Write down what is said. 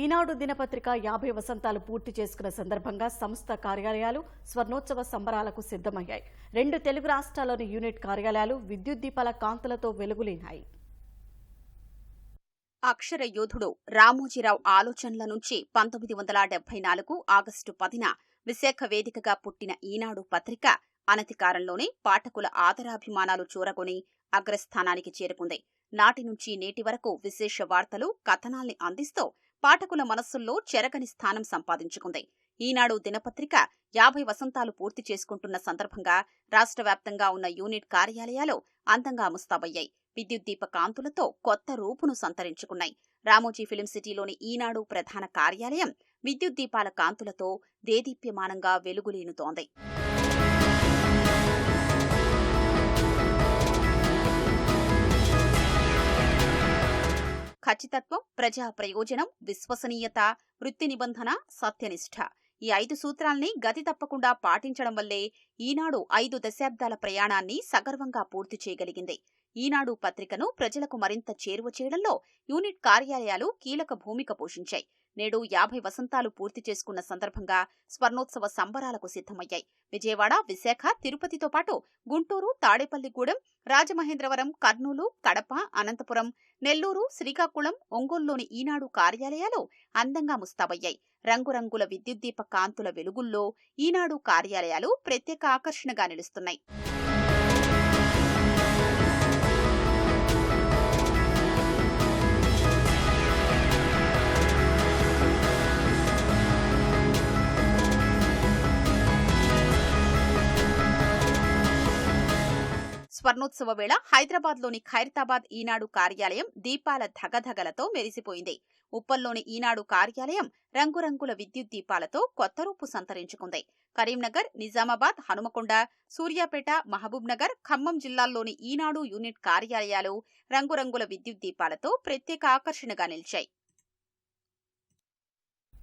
ఈనాడు దినపత్రిక యాభై వసంతాలు పూర్తి చేసుకున్న సందర్భంగా సంస్థ కార్యాలయాలు స్వర్ణోత్సవ సంబరాలకు సిద్ధమయ్యాయి. రెండు తెలుగు రాష్ట్రాల్లోని యూనిట్ కార్యాలయాలు విద్యుత్ దీపాల కాంతులతో వెలుగులేనాయి. అక్షర యోధుడు రామోజీరావు ఆలోచనల నుంచి పంతొమ్మిది వందల డెబ్బై నాలుగు ఆగస్టు పదిన విశాఖ వేదికగా పుట్టిన ఈనాడు పత్రిక అనతికారంలోనే పాఠకుల ఆదరాభిమానాలు చూరగొని అగ్రస్థానానికి చేరుకుంది. నాటి నుంచి నేటి వరకు విశేష వార్తలు కథనాల్ని అందిస్తూ పాఠకుల మనస్సుల్లో చెరగని స్థానం సంపాదించుకుంది. ఈనాడు దినపత్రిక యాభై వసంతాలు పూర్తి చేసుకుంటున్న సందర్భంగా రాష్ట్ర వ్యాప్తంగా ఉన్న యూనిట్ కార్యాలయాలు అందంగా ముస్తాబయ్యాయి. విద్యుత్ దీప కాంతులతో కొత్త రూపును సంతరించుకున్నాయి. రామోజీ ఫిలిం సిటీలోని ఈనాడు ప్రధాన కార్యాలయం విద్యుత్ దీపాల కాంతులతో దేదీప్యమానంగా వెలుగులీనుతోంది. ఖచ్చితత్వం ప్రజా ప్రయోజనం విశ్వసనీయత వృత్తి నిబంధన సత్యనిష్ఠ ఈ ఐదు సూత్రాల్ని గతి తప్పకుండా పాటించడం వల్లే ఈనాడు ఐదు దశాబ్దాల ప్రయాణాన్ని సగర్వంగా పూర్తి చేయగలిగింది. ఈనాడు పత్రికను ప్రజలకు మరింత చేరువ చేయడంలో యూనిట్ కార్యాలయాలు కీలక భూమిక పోషించాయి. నేడు యాభై వసంతాలు పూర్తి చేసుకున్న సందర్భంగా స్వర్ణోత్సవ సంబరాలకు సిద్ధమయ్యాయి. విజయవాడ విశాఖ తిరుపతితో పాటు గుంటూరు తాడేపల్లిగూడెం రాజమహేంద్రవరం కర్నూలు కడప అనంతపురం నెల్లూరు శ్రీకాకుళం ఒంగోలులోని ఈనాడు కార్యాలయాలు అందంగా ముస్తాబయ్యాయి. రంగురంగుల విద్యుత్ దీప కాంతుల వెలుగుల్లో ఈనాడు కార్యాలయాలు ప్రత్యేక ఆకర్షణగా నిలుస్తున్నాయి. స్వర్ణోత్సవ వేళ హైదరాబాద్లోని ఖైరతాబాద్ ఈనాడు కార్యాలయం దీపాల ధగధగలతో మెరిసిపోయింది. ఉప్పల్లోని ఈనాడు కార్యాలయం రంగురంగుల విద్యుత్ దీపాలతో కొత్త రూపు సంతరించుకుంది. కరీంనగర్ నిజామాబాద్ హనుమకొండ సూర్యాపేట మహబూబ్నగర్ ఖమ్మం జిల్లాల్లోని ఈనాడు యూనిట్ కార్యాలయాలు రంగురంగుల విద్యుత్ దీపాలతో ప్రత్యేక ఆకర్షణగా నిలిచాయి.